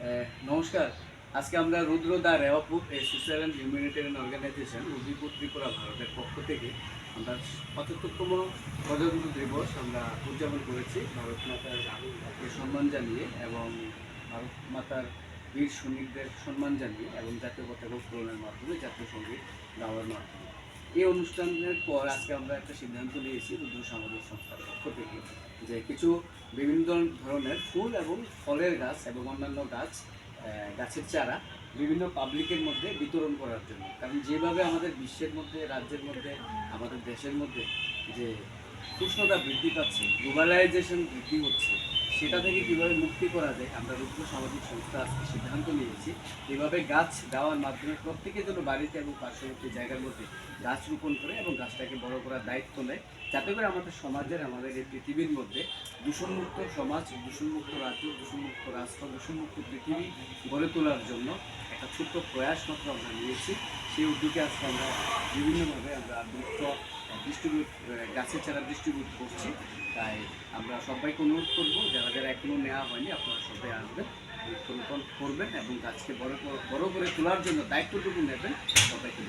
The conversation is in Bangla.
আহ, নমস্কার। আজকে আমরা রুদ্র দা Rewapur social and humanitarian organisation Udaipur Tripura ভারতের পক্ষ থেকে আমরা পঁচাত্তরতম প্রজাতন্ত্র দিবস আমরা উদযাপন করেছি। ভারত মাতারকে সম্মান জানিয়ে এবং ভারত মাতার বীর সৈনিকদের সম্মান জানিয়ে এবং জাতীয় পতাকা উত্তোলনের মাধ্যমে জাতীয় সংগীত গাওয়ার মাধ্যমে। এই অনুষ্ঠানের পর আজকে আমরা একটা সিদ্ধান্ত নিয়েছি রুদ্র সামাজিক সংস্থার পক্ষ থেকে যে কিছু বিভিন্ন ধরনের ফুল এবং ফলের গাছ এবং অন্যান্য গাছ গাছের চারা বিভিন্ন পাবলিকের মধ্যে বিতরণ করার জন্য। কারণ যেভাবে আমাদের বিশ্বের মধ্যে, রাজ্যের মধ্যে, আমাদের দেশের মধ্যে যে উষ্ণতা বৃদ্ধি পাচ্ছে, গ্লোবালাইজেশন বৃদ্ধি হচ্ছে, সেটা থেকে কীভাবে মুক্তি করা যায়, আমরা রুদ্র সামাজিক সংস্থা আজকে সিদ্ধান্ত নিয়েছি। এভাবে গাছ দেওয়ার মাধ্যমে প্রত্যেকের জন্য বাড়িতে এবং পার্শ্ববর্তী জায়গার মধ্যে গাছ রোপণ করে এবং গাছটাকে বড় করার দায়িত্ব নেয়। যাতে করে আমাদের সমাজের, আমাদের এই পৃথিবীর মধ্যে দূষণমুক্ত সমাজ, দূষণমুক্ত রাজ্য, দূষণমুক্ত রাষ্ট্র, দূষণমুক্ত পৃথিবী গড়ে তোলার জন্য একটা ছোট্ট প্রয়াস মাত্র আমরা নিয়েছি। সেই উদ্যোগে আজকে আমরা বিভিন্নভাবে আমরা বৃক্ষ ডিস্ট্রিবিউট গাছের চারা ডিস্ট্রিবিউট করছি। তাই আমরা সবাইকে অনুরোধ করব, যারা যারা এখনও নেওয়া হয়নি, আপনারা সবাই আসবেন, বৃক্ষরোপণ করবেন এবং গাছকে বড় বড় করে তোলার জন্য দায়িত্বটুকু নেবেন, সবাইকে